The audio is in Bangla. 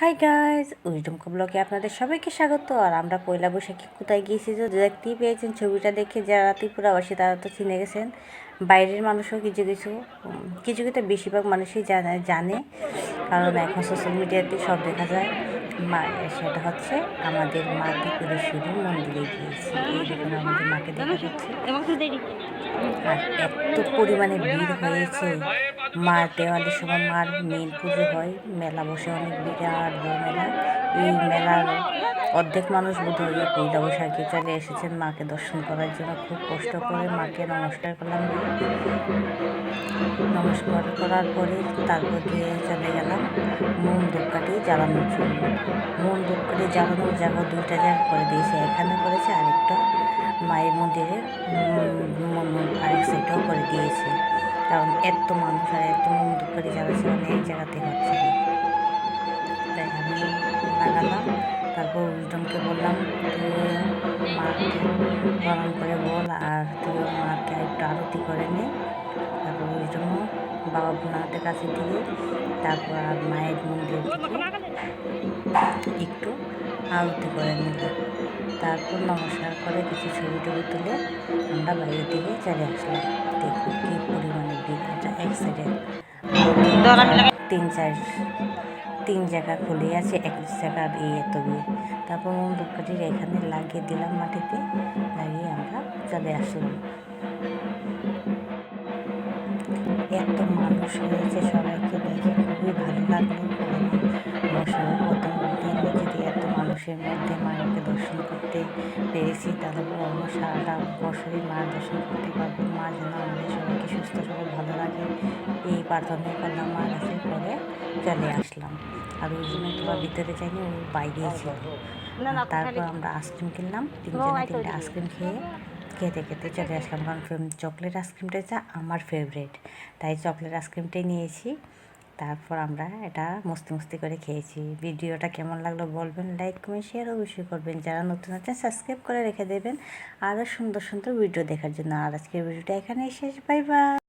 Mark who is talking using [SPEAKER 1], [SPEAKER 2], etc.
[SPEAKER 1] হাই গাইজ উইজডম ব্লগে আপনাদের সবাইকে স্বাগত। আর আমরা পয়লা বৈশাখী কোথায় গিয়েছি যে দেখতেই পেয়েছেন ছবিটা দেখে যারা ত্রিপুরাবাসী তারা তো চিনে গেছেন। বাইরের মানুষও কিছু কিছু কিছু কিছু বেশিরভাগ মানুষই জানে জানে। কারণ এখন সোশ্যাল মিডিয়াতে সব দেখা যায়। মা, সেটা হচ্ছে আমাদের মা ত্রিপুরেশ্বরী মন্দিরে গিয়েছি। এই দেখুন আমাদের মাকে দেখা যাচ্ছে। এত পরিমাণে ভিড় হয়েছে। মা দেওয়ালির সময় মার মেন পুজো হয়, মেলা বসে অনেক বিরাট বড় মেলা এই মেলার অর্ধেক মানুষ বোধ হয় পয়লা বৈশাখে চলে এসেছেন মাকে দর্শন করার জন্য। খুব কষ্ট করে মাকে নমস্কার করলাম। নমস্কার করার পরে তারপর দিয়ে চলে গেলাম মন ধূপকাঠি জ্বালানোর জন্য। মন ধূপকাঠি জ্বালানোর জায়গা দুইটা জায়গা করে দিয়েছে। এখানে করেছে আরেকটা। মায়ের মন্দিরে মন- আরেক সাইডেও করে দিয়েছে। কারণ এত মানুষ আর এত মন ধূপকাঠি জ্বালাচ্ছে মানে এক জায়গাতে হচ্ছে না। তারপর উইজডমকে বললাম, তুই মাকে প্রণাম করে বল আর তুই মাকে একটু আরতি করে নে। তারপর উইজডমও বাবা ভোলানাথের কাছে দিয়ে তারপর আর মায়ের মন্দির একটু আরতি করে নিল তারপর নমস্কার করে কিছু ছবি টবি তুলে আমরা বাইরের দিকে চলে আসলাম। দেখুন কী পরিমাণে ভিড়, এটা এক সাইডে তিন চার তিন জায়গা খুলে আছে, এক জায়গার ইয়ে তবে তারপর মন্ডপকাঠির এখানে লাগিয়ে দিলাম মাটিতে, লাগিয়ে আমরা চলে আসলাম। এত মানুষ হয়েছে সবাইকে দেখে, খুবই ভালো লাগল। প্রথম দিন যদি এত মানুষের মধ্যে মাকে দর্শন করতে পেরেছি। তাহলে অন্য সারাটা বছরই মার দর্শন করতে পারব। মা যেন আমাদের সবাইকে সুস্থ সবল, ভালো লাগে এই প্রার্থনা করলাম, মার কাছে পরে চলে আসলাম। আর ওই জন্য তোরা ভিতরে যাইনি ও বাইরেই ছিল তারপর আমরা আইসক্রিম কিনলাম তিনজনে তিনটে আইসক্রিম খেয়ে খেতে খেতে চলে আসলাম কারণ চকলেট আইসক্রিমটা যা আমার ফেভারেট তাই চকলেট আইসক্রিমটাই নিয়েছি। তারপর আমরা এটা মস্তি মস্তি করে খেয়েছি। ভিডিওটা কেমন লাগল বলবেন লাইক কমেন্ট শেয়ার অবশ্যই করবেন। যারা নতুন আছেন সাবস্ক্রাইব করে রেখে দেবেন। আরও সুন্দর সুন্দর ভিডিও দেখার জন্য। আর আজকের ভিডিওটা এখানেই শেষ। Bye bye